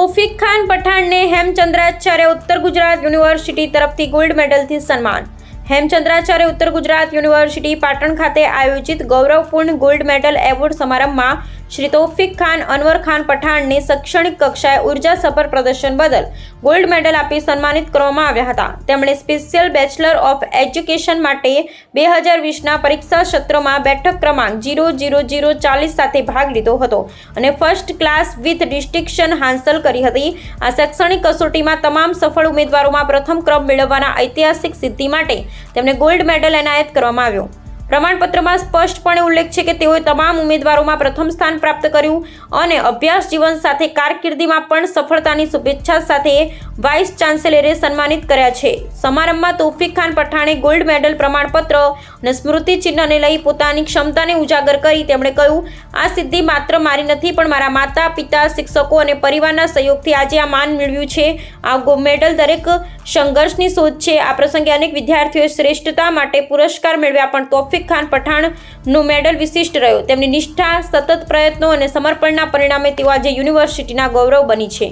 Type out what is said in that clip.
તૌફિક ખાન પઠાણને હેમચંદ્રાચાર્ય ઉત્તર ગુજરાત યુનિવર્સિટી તરફથી ગોલ્ડ મેડલથી સન્માન. હેમચંદ્રાચાર્ય ઉત્તર ગુજરાત યુનિવર્સિટી પાટણ ખાતે આયોજિત ગૌરવપૂર્ણ ગોલ્ડ મેડલ એવોર્ડ સમારંભમાં શ્રી તૌફિક ખાન, અનવર ખાન પઠાણને શૈક્ષણિક કક્ષાએ ઉર્જાસભર પ્રદર્શન બદલ ગોલ્ડ મેડલ આપી સન્માનિત કરવામાં આવ્યા હતા. તેમણે સ્પેશિયલ બેચલર ઓફ એજ્યુકેશન માટે બે હજાર વીસના પરીક્ષા સત્રમાં બેઠક ક્રમાંક જીરો જીરો જીરો ચાલીસ સાથે ભાગ લીધો હતો અને ફર્સ્ટ ક્લાસ વિથ ડિસ્ટિંક્શન હાંસલ કરી હતી. આ શૈક્ષણિક કસોટીમાં તમામ સફળ ઉમેદવારોમાં પ્રથમ ક્રમ મેળવવાના ઐતિહાસિક સિદ્ધિ માટે તેમને ગોલ્ડ મેડલ એનાયત કરવામાં આવ્યો. પ્રમાણપત્રમાં સ્પષ્ટપણે ઉલ્લેખ છે કે તેઓએ તમામ ઉમેદવારોમાં પ્રથમ સ્થાન પ્રાપ્ત કર્યું અને અભ્યાસ જીવન સાથે કારકિર્દીમાં પણ સફળતાની શુભેચ્છા સાથે વાઇસ ચાન્સેલરે સન્માનિત કર્યા છે. સમારંભમાં તોફિક ખાન પઠાણે ગોલ્ડ મેડલ પ્રમાણપત્ર અને સ્મૃતિ ચિહ્નને લઈ પોતાની ક્ષમતાને ઉજાગર કરી તેમણે કહ્યું, આ સિદ્ધિ માત્ર મારી નથી, પણ મારા માતા, પિતા, શિક્ષકો અને પરિવારના સહયોગથી આજે આ માન મેળવ્યું છે. આ મેડલ દરેક સંઘર્ષની શોધ છે. આ પ્રસંગે અનેક વિદ્યાર્થીઓએ શ્રેષ્ઠતા માટે પુરસ્કાર મેળવ્યા, પણ તૌફિક ખાન પઠાણનો મેડલ વિશિષ્ટ રહ્યો. તેમની નિષ્ઠા, સતત પ્રયત્નો અને સમર્પણના પરિણામે તેઓ આજે યુનિવર્સિટીના ગૌરવ બની છે.